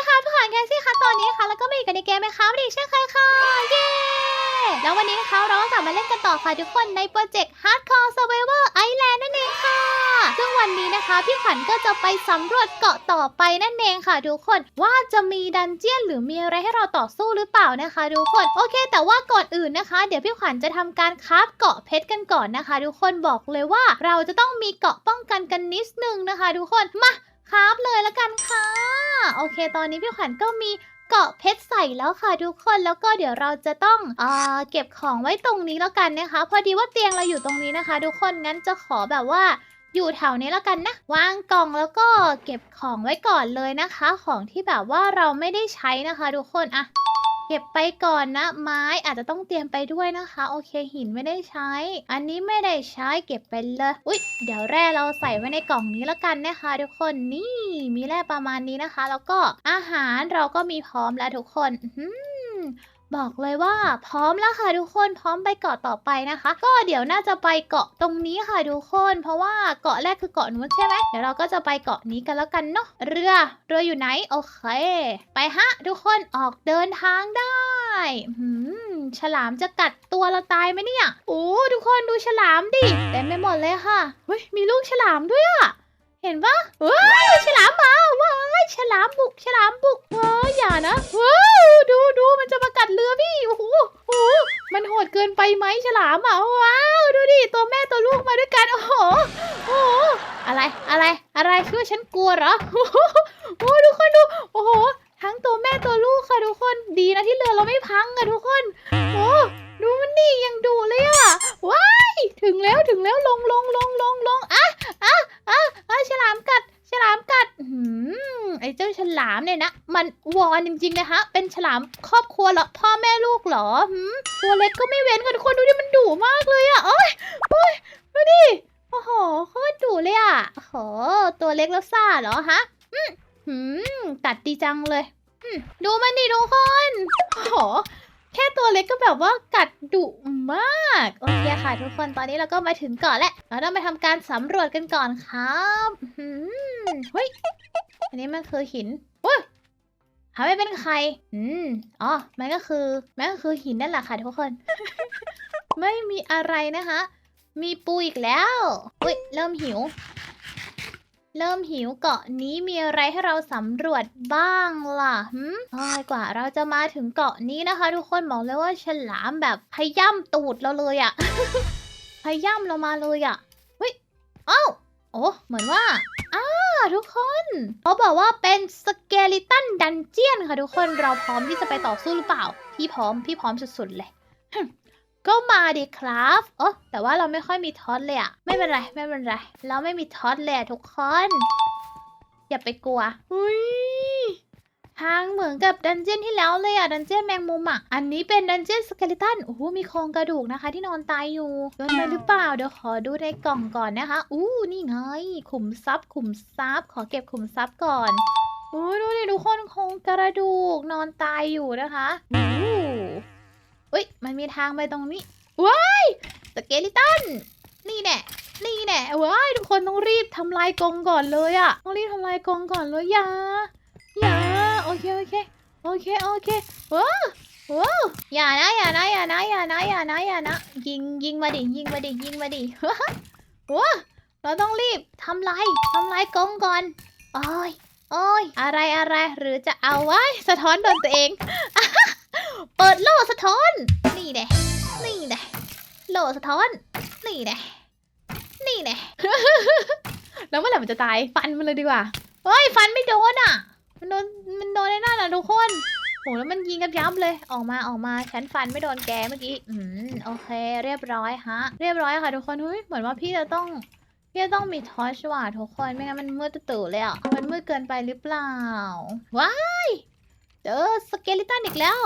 ีค่ะทุกคนแคซี่ค่ะตอนนี้ค่ะแล้วก็มาอยู่กันในเกมไหมคะวันนี้เช่นเคยค่ะเย้แล้ววันนี้นะคะเราก็กลับมาเล่นกันต่อค่ะทุกคนในโปรเจกต์ Hardcore Survivor Island นั่นเองค่ะ ซึ่งวันนี้นะคะพี่ขวัญก็จะไปสำรวจเกาะต่อไปนั่นเองค่ะทุกคนว่าจะมีดันเจียนหรือมีอะไรให้เราต่อสู้หรือเปล่านะคะทุกคนโอเค แต่ว่าก่อนอื่นนะคะ เดี๋ยวพี่ขวัญจะทำการคราฟเกาะเพชรกันก่อนนะคะ ทุกคนบอกเลยว่าเราจะต้องมีเกาะป้องกันกันนิดนึงนะคะ ทุกคนมา ครับเลยละกันค่ะ โอเค ตอนนี้พี่ขวัญก็มีเกาะเพชรใส่แล้วค่ะทุกคนแล้วก็เดี๋ยวเราจะต้องเอ่อเก็บของไว้ตรงนี้แล้วกันนะคะ พอดีว่าเตียงเราอยู่ตรงนี้นะคะ ทุกคนงั้นจะขอแบบว่าอยู่แถวนี้แล้วกันนะวางกล่องแล้วก็เก็บของไว้ก่อนเลยนะคะ ของที่แบบว่าเราไม่ได้ใช้นะคะ ทุกคนอะ เก็บไปก่อนนะไม้อาจจะต้องเตรียมไปด้วยนะคะ โอเคหินไม่ได้ใช้ อันนี้ไม่ได้ใช้เก็บไปเลยอุ๊ยเดี๋ยวแร่เราใส่ไว้ในกล่องนี้แล้วกันนะคะทุกคนนี่มีแร่ประมาณนี้นะคะ แล้วก็อาหารเราก็มีพร้อมแล้วทุกคนอื บอกเลยว่าพร้อมแล้วค่ะทุกคนพร้อมไปเกาะต่อไปนะคะ ก็เดี๋ยวน่าจะไปเกาะตรงนี้ค่ะทุกคน เพราะว่าเกาะแรกคือเกาะนู้นใช่ไหมเดี๋ยวเราก็จะไปเกาะนี้กันแล้วกันเนาะเรือเรืออยู่ไหนโอเค ไปฮะ ทุกคนออกเดินทางได้หืมฉลามจะกัดตัวเราตายไหมเนี่ยโอ้ทุกคนดูฉลามดิเต็มไปหมดเลยค่ะเฮ้ยมีลูกฉลามด้วยอะเห็นปะเฮ้ยฉลามมาว้าฉลามบุกฉลามบุกเฮ้ยอย่านะว้า กลัวเหรอโอ้โหโอ้ทุกคนดู โอ้โห ทั้งตัวแม่ตัวลูกค่ะทุกคน ดีนะที่เรือเราไม่พังอะทุกคน โอ้ดูมันนี่ยังดูเลยอะว้าย ถึงแล้วถึงแล้วลงลงลงลงลงอะอะอะอะฉลามกัด ฉลามกัดหืมไอ้เจ้าฉลามเนี่ยนะ มันวอนจริงๆนะคะ เป็นฉลามครอบครัวเหรอ พ่อแม่ลูกเหรอหืมตัวเล็กก็ไม่เว้นค่ะทุกคนดูดิมันดุมากเลยอะโอ้ยโอ้ยดูดิ โอ้โหโคตรดุเลยอะโอ้โห ตัวเล็กแล้วซ่าเหรอฮะอืมหืมกัดดีจังเลยอืมดูมันดิทุกคนโอ้โห แค่ตัวเล็กก็แบบว่ากัดดุมาก โอเคค่ะทุกคนตอนนี้เราก็มาถึงเกาะแล้วเราต้องไปทำการสำรวจกันก่อนครับหืมเฮ้ยอันนี้มันคือหินเฮ้ยหาไม่เป็นใคร อืม อ๋อ มันก็คือ มันก็คือหินนั่นแหละค่ะทุกคน ไม่มีอะไรนะคะ มีปูอีกแล้วอุ้ยเริ่มหิว เริ่มหิวเกาะนี้มีอะไรให้เราสำรวจบ้างล่ะหืมโอ้ยกว่าเราจะมาถึงเกาะนี้นะคะ ทุกคนบอกเลยว่าฉลามแบบพย่ำตูดเราเลยอะพย่ำเรามาเลยอะเฮ้ยเอ้าโอ้เหมือนว่าอ้าทุกคนเขาบอกว่าเป็นสเกลิตันดันเจียนค่ะทุกคนเราพร้อมที่จะไปต่อสู้หรือเปล่า พี่พร้อมพี่พร้อมสุดๆเลย ก็มาดิครับโอ้แต่ว่าเราไม่ค่อยมีท็อตเลยอะไม่เป็นไรไม่เป็นไร เราไม่มีท็อตเลยอะทุกคน อย่าไปกลัวอุ้ยทางเหมือนกับดันเจียนที่แล้วเลยอะดันเจียนแมงมุมอะอันนี้เป็นดันเจียนสเกลิตันโอ้โหมีโครงกระดูกนะคะ ที่นอนตายอยู่เกินไปหรือเปล่า เดี๋ยวขอดูในกล่องก่อนนะคะ อู้นี่ไง ขุมทรัพย์ ขุมทรัพย์ ขอเก็บขุมทรัพย์ก่อนอู้ดูดิทุกคนโครงกระดูกนอนตายอยู่นะคะ อู้อุ้ยมันมีทางไปตรงนี้ว้ายสเกลิตันนี่แน่นี่แน่ว้ายทุกคนต้องรีบทำลายกรงก่อนเลยอะต้องรีบทำลายกรงก่อนเลยอย่าอย่าโอเคโอเคโอเคโอเคว้าวว้าวอย่านะอย่านะอย่านะอย่านะอย่านะอย่านะยิงยิงมาดิยิงมาดิยิงมาดิว้าเราต้องรีบทำลายทำลายกรงก่อนโอ้ยโอ้ยอะไรอะไรหรือจะเอาไว้สะท้อนโดนตัวเอง เปิดโล่สะท้อน นี่แน่นี่แน่โหลสะท้อน นี่แน่นี่แน่แล้วเมื่อไหร่มันจะตาย ฟันมันเลยดีกว่า เฮ้ย ฟันไม่โดนอะ มันโดน มันโดนในนั่นอะทุกคนโหแล้วมันยิงกับยับเลย ออกมาออกมาฉันฟันไม่โดนแกเมื่อกี้ อืม โอเค เรียบร้อยฮะ เรียบร้อยค่ะทุกคน เฮ้ย เหมือนว่าพี่จะต้อง พี่จะต้องมีทอชว่ะทุกคน ไม่งั้นมันมืดตื่นเลยอะ มันมืดเกินไปหรือเปล่า ว้าย เจอสเกลิตันอีกแล้ว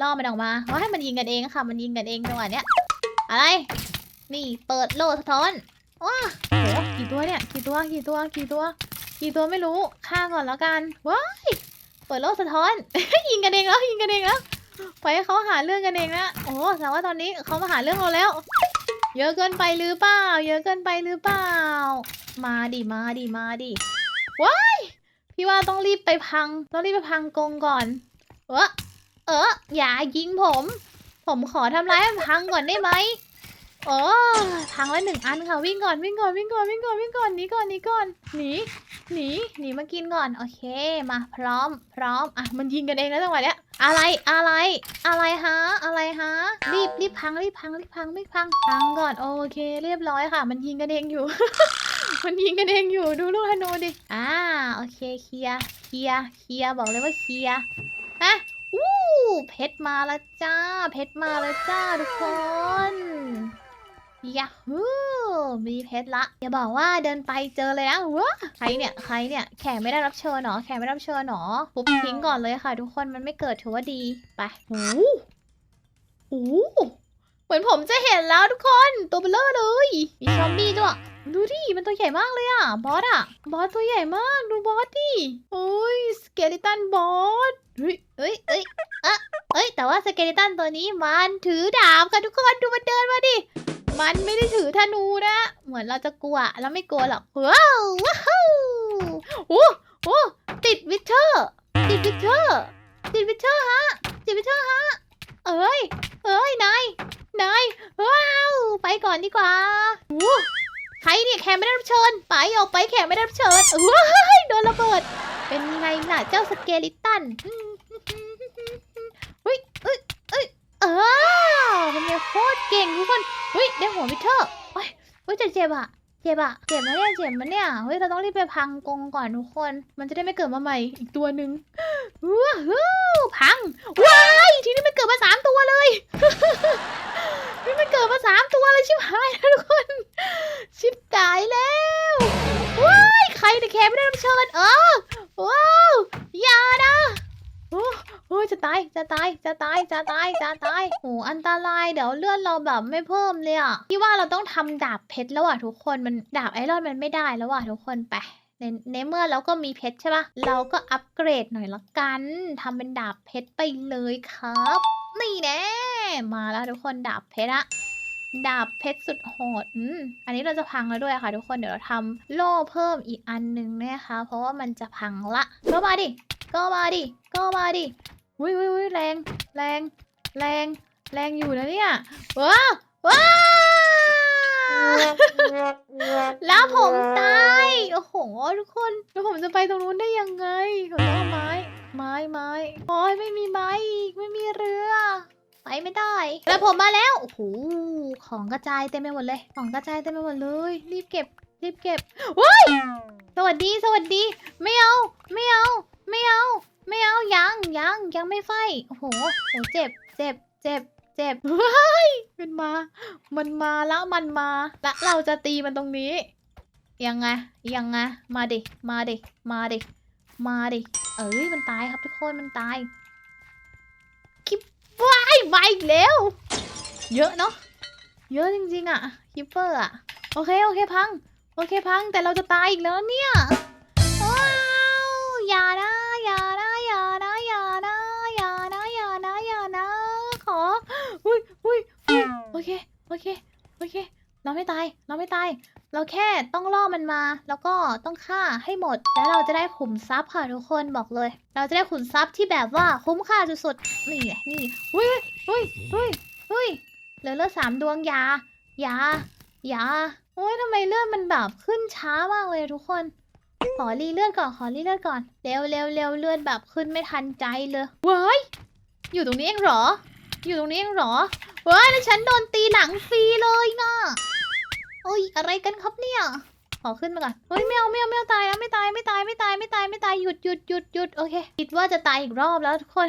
ล่อมันออกมาว่าให้มันยิงกันเองค่ะ มันยิงกันเองจังหวะเนี้ยอะไร นี่เปิดโลสะท้อนว้าโหกี่ตัวเนี่ยกี่ตัวกี่ตัวกี่ตัว กี่ตัวไม่รู้ฆ่าก่อนแล้วกันว้ายเปิดโลสะท้อน ยิงกันเองแล้วยิงกันเองแล้วปล่อยให้เขาหาเรื่องกันเองนะโอ้แสดงว่าตอนนี้เขามาหาเรื่องเราแล้ว เยอะเกินไปหรือเปล่า เยอะเกินไปหรือเปล่า มาดิมาดิมาดิว้าย พี่ว่าต้องรีบไปพัง ต้องรีบไปพังกรงก่อน เออเอออย่ายิงผม ผมขอทำร้ายมันพังก่อนได้ไหมโอ้พังแล้วหนึ่งอันค่ะวิ่งก่อนวิ่งก่อนวิ่งก่อนวิ่งก่อนวิ่งก่อนหนีก่อนหนีก่อนหนีหนีหนีมากินก่อนโอเคมาพร้อม พร้อมอะมันยิงกันเองแล้วจังหวะเนี้ยอะไรอะไรอะไรฮะอะไรฮะรีบรีบพังรีบพังรีบพังรีบพังพังก่อนโอเค เรียบร้อยค่ะ มันยิงกันเองอยู่ มันยิงกันเองอยู่ดูลูกธนูดิ อ่าโอเคเคลียร์เคลียร์เคลียร์บอกเลยว่าเคลียร์ฮะอู้เพชรมาแล้วจ้า เพชรมาแล้วจ้าทุกคนยาฮูมีเพชรละ อย่าบอกว่าเดินไปเจอเลยนะว้าใครเนี่ยใครเนี่ยแขกไม่ได้รับเชิญหนอแขกไม่ได้รับเชิญหนอปุ๊บทิ้งก่อนเลยค่ะ ทุกคนมันไม่เกิดถือว่าดีไปโอ้โหเหมือนผมจะเห็นแล้วทุกคนตัวเบลเลอร์เลย มีซอมบี้ด้วย ดูดิ มันตัวใหญ่มากเลยอะบอสอะบอสตัวใหญ่มาก ดูบอสดิโอ้ย สเกลิตันบอส เฮ้ยเอ้ยเอ้ยอะเอ้ย แต่ว่าสเกลิตันตัวนี้มันถือดาบค่ะทุกคน ดูมันเดินมาดิ มันไม่ได้ถือธนูนะ เหมือนเราจะกลัว เราไม่กลัวหรอก ว้าว ว้าวโอ้โหติดวิเทอร์ ติดวิเทอร์ ติดวิเทอร์ฮะ ติดวิเทอร์ฮะ เอ้ย เอ้ย นาย นาย ว้าว ไปก่อนดีกว่าโอ้ ใครเนี่ยแขกไม่ได้รับเชิญไปออกไปแขกไม่ได้รับเชิญว้ายโดนระเบิด เป็นไงล่ะเจ้าสเกลิตันเฮ้ยเอ้ยเอ้ยเออเป็นไงโคตรเก่งทุกคนเฮ้ยได้หัววิเทอร์โอ้ยเฮ้ยจะเจ็บอะ เจ็บอะเจ็บนะเนี่ยเจ็บนะเนี่ยเฮ้ยเราต้องรีบไปพังกรงก่อนทุกคน มันจะได้ไม่เกิดมาใหม่อีกตัวหนึ่งว้าวพังว้ายทีนี้มันเกิดมาสามตัวเลยนี่มันเกิดมาสามตัวเลยชิบหายแล้วทุกคน ชิบตายแล้วว้ายใครเนี่แคร์ไม่ได้รับเชิญเออว้าวอย่านะ โอ้ยจะตายจะตายจะตายจะตายจะตายโอ้อันตรายเดี๋ยวเลือดเราแบบไม่เพิ่มเลยอะพี่ว่าเราต้องทำดาบเพชรแล้วอะทุกคนมันดาบไอรอนมันไม่ได้แล้วอะทุกคนไปในในเมื่อเราก็มีเพชรใช่ปะเราก็อัปเกรดหน่อยละกันทำเป็นดาบเพชรไปเลยครับ นี่แน่มาแล้วทุกคนดาบเพชรอะดาบเพชรสุดโหดอืมอันนี้เราจะพังแล้วด้วยค่ะ ทุกคน เดี๋ยวเราทำโล่เพิ่มอีกอันหนึ่งนะคะ เพราะว่ามันจะพังละ ก็มาดิ ก็มาดิ ก็มาดิ วิววิวแรง แรง แรง แรงอยู่นะเนี่ยว้าว้าแล้วผมตาย โอ้โห ทุกคน แล้วผมจะไปตรงนู้นได้ยังไงผมต้องเอาไม้ ไม้ ไม้ โอ้ยไม่มีไม้อีก ไม่มีเรือ ไปไม่ได้ แล้วผมมาแล้ว โอ้โห ของกระจายเต็มไปหมดเลย ของกระจายเต็มไปหมดเลย รีบเก็บ รีบเก็บว้ายสวัสดี สวัสดี ไม่เอา ไม่เอา ไม่เอา ไม่เอายังยังยังไม่ไฟโอ้โหโอ้เจ็บเจ็บเจ็บเจ็บว้ายมันมา มันมาแล้วมันมาแล้วเราจะตีมันตรงนี้ ยังไงยังไงมาดิมาดิมาดิมาดิเอ้ยมันตายครับทุกคนมันตายคิปว้ายมาอีกแล้ว เยอะเนาะเยอะจริงๆอะคิปเปอร์อะโอเคโอเคพังโอเคพังแต่เราจะตายอีกแล้วเนี่ยว้าวอย่านะอย่านะอย่านะอย่านะอย่านะอย่านะอย่านะ ขออุ้ยอุ้ยอุ้ยโอ เค โอเค โอเค เราไม่ตาย เราไม่ตาย เราแค่ต้องล่อมันมา แล้วก็ต้องฆ่าให้หมด แล้วเราจะได้ขุมทรัพย์ค่ะทุกคนบอกเลย เราจะได้ขุมทรัพย์ที่แบบว่าคุ้มค่าสุดๆ นี่ไงนี่เฮ้ยเฮ้ยเฮ้ยเฮ้ยเหลือเลือดสามดวงยายายาโอ้ยทำไมเลือดมันแบบขึ้นช้ามากเลยทุกคน ขอรีเลือดก่อน ขอรีเลือดก่อน เร็วเร็วเร็วเลือดแบบขึ้นไม่ทันใจเลยเว้ย อยู่ตรงนี้เองเหรอ อยู่ตรงนี้เองเหรอเว้ยแล้วฉันโดนตีหลังฟรีเลยนะโอ้ยอะไรกันครับเนี่ยขอขึ้นมาก่อนเฮ้ยไม่เอาไม่เอาไม่เอาตายแล้วไม่ตายไม่ตายไม่ตายไม่ตายไม่ตายหยุดหยุดหยุดหยุดโอเคคิดว่าจะตายอีกรอบแล้วทุกคน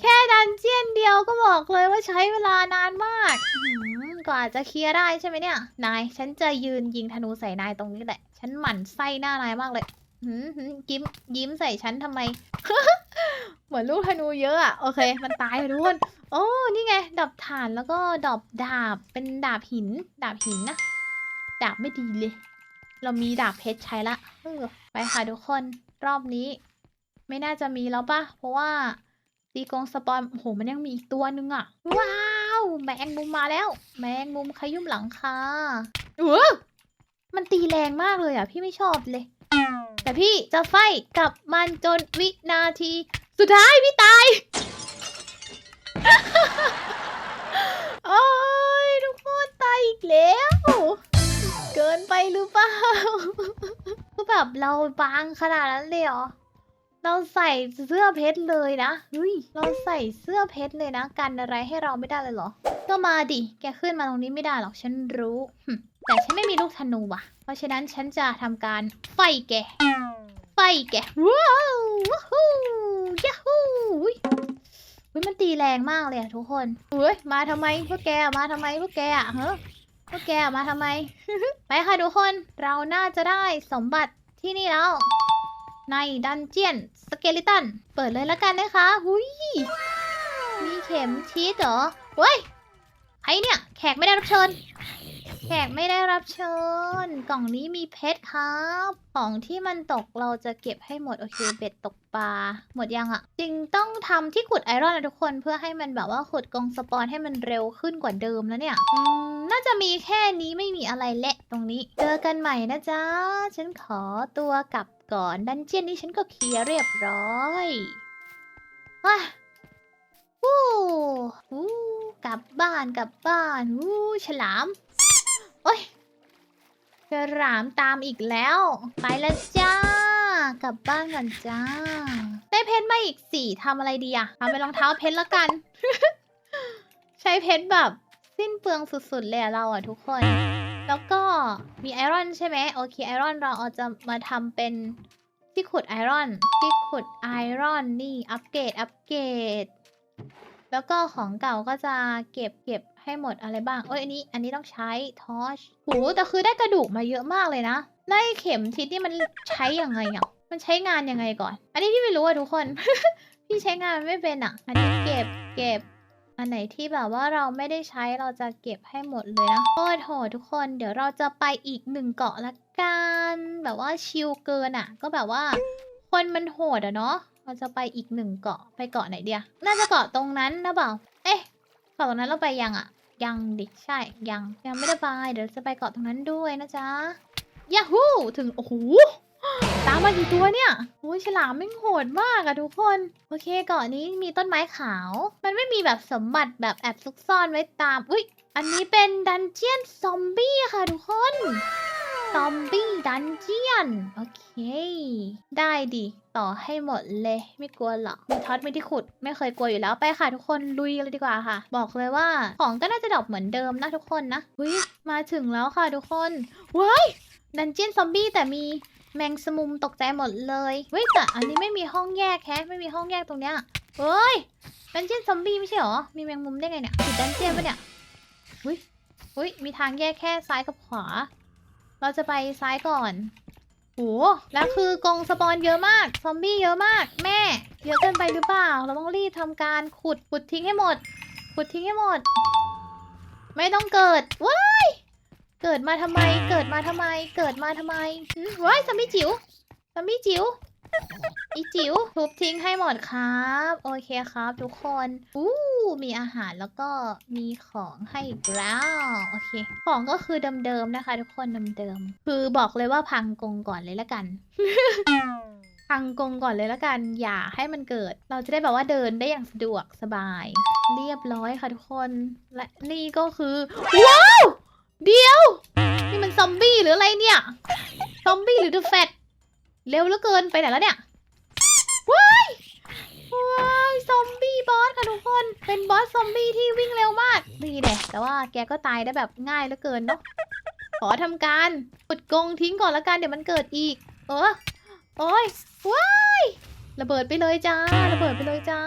แค่ดันเจียนเดียวก็บอกเลยว่าใช้เวลานานมากอื้อหือกว่าจะเคลียร์ได้ใช่ไหมเนี่ย นาย ฉันจะยืนยิงธนูใส่นายตรงนี้แหละ ฉันหมั่นไส้หน้านายมากเลย หืมหืมยิ้มยิ้มใส่ฉันทำไม เหมือนลูกธนูเยอะอะโอเค มันตายทุกคนโอ้นี่ไงดับถ่านแล้วก็ดอบดาบเป็นดาบหิน ดาบหินนะ ดาบไม่ดีเลย เรามีดาบเพชรใช้ละเออไปค่ะทุกคนรอบนี้ ไม่น่าจะมีแล้วปะเพราะว่าตีกรงสปอนโอ้โหมันยังมีอีกตัวนึงอะว้าวแมงมุมมาแล้ว แมงมุมขยุ่มหลังคาเออมันตีแรงมากเลยอะพี่ไม่ชอบเลย แต่พี่จะไฟกับมันจนวินาที สุดท้ายพี่ตาย โอ้ยทุกคนตายอีกแล้ว เกินไปหรือเปล่าคือแบบเราบางขนาดนั้นเลยเหรอ เราใส่เสื้อเพชรเลยนะเฮ้ยเราใส่เสื้อเพชรเลยนะ กันอะไรให้เราไม่ได้เลยเหรอ ก็มาดิ แกขึ้นมาตรงนี้ไม่ได้หรอกฉันรู้หึ แต่ฉันไม่มีลูกธนูว่ะ เพราะฉะนั้นฉันจะทำการไฟแก ไฟแก ว้าวว้าวยาฮูอุ๊ยอุ๊ยมันตีแรงมากเลยอะทุกคนเฮ้ย มาทำไมพวกแก มาทำไมพวกแกอะเฮ้พวกแกมาทำไม ไปค่ะทุกคน เราน่าจะได้สมบัติที่นี่แล้ว ในดันเจียนสเกลิตัน เปิดเลยแล้วกันนะคะ หุยมีเข็มชีสเหรอเฮ้ย ใครเนี่ย แขกไม่ได้รับเชิญ แขกไม่ได้รับเชิญ กล่องนี้มีเพชรครับของที่มันตกเราจะเก็บให้หมดโอเคเบ็ดตกปลาหมดยังอะจริงต้องทำที่ขุดไอรอนนะทุกคนเพื่อให้มันแบบว่าขุดกองสปอนให้มันเร็วขึ้นกว่าเดิมแล้วเนี่ยน่าจะมีแค่นี้ไม่มีอะไรแหละตรงนี้ เจอกันใหม่นะจ๊ะ ฉันขอตัวกลับก่อนดันเจียนนี้ฉันก็เคลียร์เรียบร้อยว้าววู้ กลับบ้านกลับบ้านวู้ฉลาม โอ้ยฉลามตามอีกแล้ว ไปแล้วจ้า กลับบ้านกันจ้า ได้เพชรมาอีกสี่ทำอะไรดีอะทำเป็นรองเท้าเพชรละกัน ใช้เพชรแบบสิ้นเปลืองสุดๆเลยเราอะทุกคน แล้วก็มีไอรอนใช่ไหมโอเคไอรอนเราเอาจะมาทำเป็นที่ขุดไอรอนที่ขุดไอรอนนี่อัปเกรดอัปเกรด แล้วก็ของเก่าก็จะเก็บเก็บให้หมดอะไรบ้าง เอ้ยอันนี้ อันนี้ต้องใช้ทอชโหแต่คือได้กระดูกมาเยอะมากเลยนะไล่เข็มทิศนี่มันใช้ยังไงอะมันใช้งานยังไงก่อน อันนี้พี่ไม่รู้อะทุกคน พี่ใช้งานไม่เป็นอะ อันนี้เก็บเก็บ อันไหนที่แบบว่าเราไม่ได้ใช้เราจะเก็บให้หมดเลยนะโคตรโหทุกคน เดี๋ยวเราจะไปอีกหนึ่งเกาะละกัน แบบว่าชิลเกินอะ ก็แบบว่า คนมันโหดอะเนาะ เราจะไปอีกหนึ่งเกาะไปเกาะไหนเดียน่าจะเกาะตรงนั้นนะเปล่า เอ๊ะเกาะตรงนั้นเราไปยังอะยังดิใช่ยังยังไม่ได้ไปเดี๋ยวจะไปเกาะตรงนั้นด้วยนะจ๊ะยาฮูถึงโอ้โหตามมากี่ตัวเนี่ยโอ้ยฉลามไม่งโหดมากอะทุกคน โอเคเกาะนี้มีต้นไม้ขาว มันไม่มีแบบสมบัติแบบแอบซุกซ่อนไว้ตาม อุ๊ยอันนี้เป็นดันเจียนซอมบี้ค่ะทุกคน ซอมบี้ดันเจียน โอเค ได้ดิ ต่อให้หมดเลย ไม่กลัวหรอกมีท็อตมีที่ขุด ไม่เคยกลัวอยู่แล้วไปค่ะทุกคนลุยเลยดีกว่าค่ะ บอกเลยว่าของก็น่าจะดรอปเหมือนเดิมนะทุกคนนะอุ้ยมาถึงแล้วค่ะทุกคนว้ายดันเจียนซอมบี้แต่มีแมงสมุมตกใจหมดเลยเฮ้ยแต่อันนี้ไม่มีห้องแยกแฮะไม่มีห้องแยกตรงเนี้ยเฮ้ยดันเจียนซอมบี้ไม่ใช่หรอ มีแมงมุมได้ไงเนี่ยติดดันเจียนปะเนี่ยอุ้ยอุ้ยมีทางแยกแค่ซ้ายกับขวา เราจะไปซ้ายก่อน โหแล้วคือกองสปอนเยอะมาก ซอมบี้เยอะมาก แม่ เยอะเกินไปหรือเปล่า เราต้องรีบทำการขุด ขุดทิ้งให้หมด ขุดทิ้งให้หมด ไม่ต้องเกิด ว้าย เกิดมาทำไม เกิดมาทำไม เกิดมาทำไมหืมว้ายซอมบี้จิ๋วซอมบี้จิ๋ว อีจิ๋วทุบทิ้งให้หมดครับ โอเคครับทุกคนอู้มีอาหารแล้วก็มีของให้อีกแล้วโอเค ของก็คือเดิมๆนะคะ ทุกคนเดิมๆคือบอกเลยว่าพังกงก่อนเลยละกัน พังกงก่อนเลยละกัน อย่าให้มันเกิด เราจะได้แบบว่าเดินได้อย่างสะดวกสบาย เรียบร้อยค่ะทุกคนและนี่ก็คือว้าวเดียวนี่มันซอมบี้หรืออะไรเนี่ยซอมบี้หรือเดอะแฟต เร็วเหลือเกินไปไหนแล้วเนี่ยว้ายว้ายซอมบี้บอสค่ะทุกคนเป็นบอสซอมบี้ที่วิ่งเร็วมากนี่แหละแต่ว่าแกก็ตายได้แบบง่ายเหลือเกินเนาะขอทำการปุดกรงทิ้งก่อนละกันเดี๋ยวมันเกิดอีก เออโอ้ยว้ายระเบิดไปเลยจ้าระเบิดไปเลยจ้า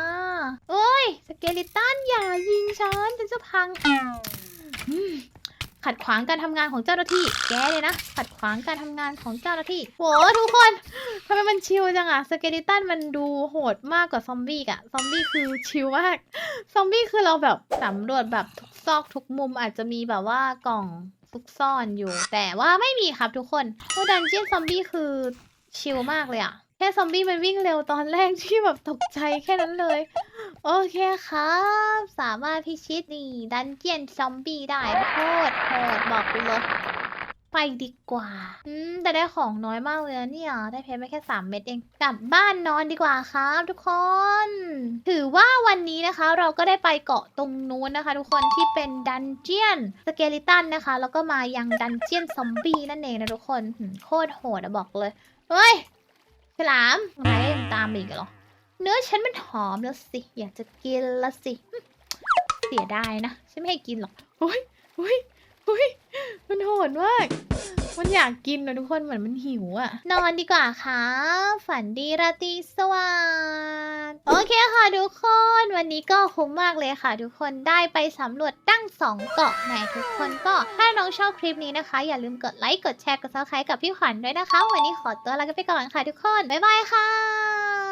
โอ้ยสเกลิตันอย่ายิงฉันฉันจะพังอ ขัดขวางการทำงานของเจ้าหน้าที่ แกเลยนะ ขัดขวางการทำงานของเจ้าหน้าที่โหทุกคนทำไมมันชิลจังอะสเกลิตันมันดูโหดมากกว่าซอมบี้อะซอมบี้คือชิลมาก ซอมบี้คือเราแบบสำรวจแบบทุกซอกทุกมุมอาจจะมีแบบว่ากล่องซุกซ่อนอยู่ แต่ว่าไม่มีครับทุกคนโอ้ดันเจียนซอมบี้คือชิลมากเลยอะแค่ซอมบี้มันวิ่งเร็วตอนแรกที่แบบตกใจแค่นั้นเลย โอเคครับ สามารถพิชิตนี่ดันเจียนซอมบี้ได้โคตรโหดบอกเลยไปดีกว่า อืม แต่ได้ของน้อยมากเลยนะเนี่ย ได้เพชรไม่แค่ 3 เม็ดเอง กลับบ้านนอนดีกว่าครับทุกคน ถือว่าวันนี้นะคะเราก็ได้ไปเกาะตรงนู้นนะคะ ทุกคนที่เป็นดันเจียนสเกลิตันนะคะ แล้วก็มายังดันเจียนซอมบี้นั่นเองนะทุกคน โคตรโหดอะบอกเลย เฮ้ย ฉลามอะไรยังตามอีกเหรอ เนื้อฉันมันหอมแล้วสิ อยากจะกินละสิ เสียดายนะ ฉันไม่ให้กินหรอกเฮ้ยเฮ้ยเฮ้ยมันโหดมากมันอยากกินนะทุกคนเหมือนมันหิวอะนอนดีกว่าค่ะ ฝันดีราตรีสวัสดิ์โอเคค่ะทุกคน วันนี้ก็คุ้มมากเลยค่ะ ทุกคนได้ไปสำรวจตั้งสองเกาะไหนทุกคนก็ถ้าน้องชอบคลิปนี้นะคะ อย่าลืมกดไลค์กดแชร์กดซับสไครต์กับพี่ขวัญด้วยนะคะ วันนี้ขอตัวลากันไปก่อนค่ะทุกคนบ๊ายบายค่ะ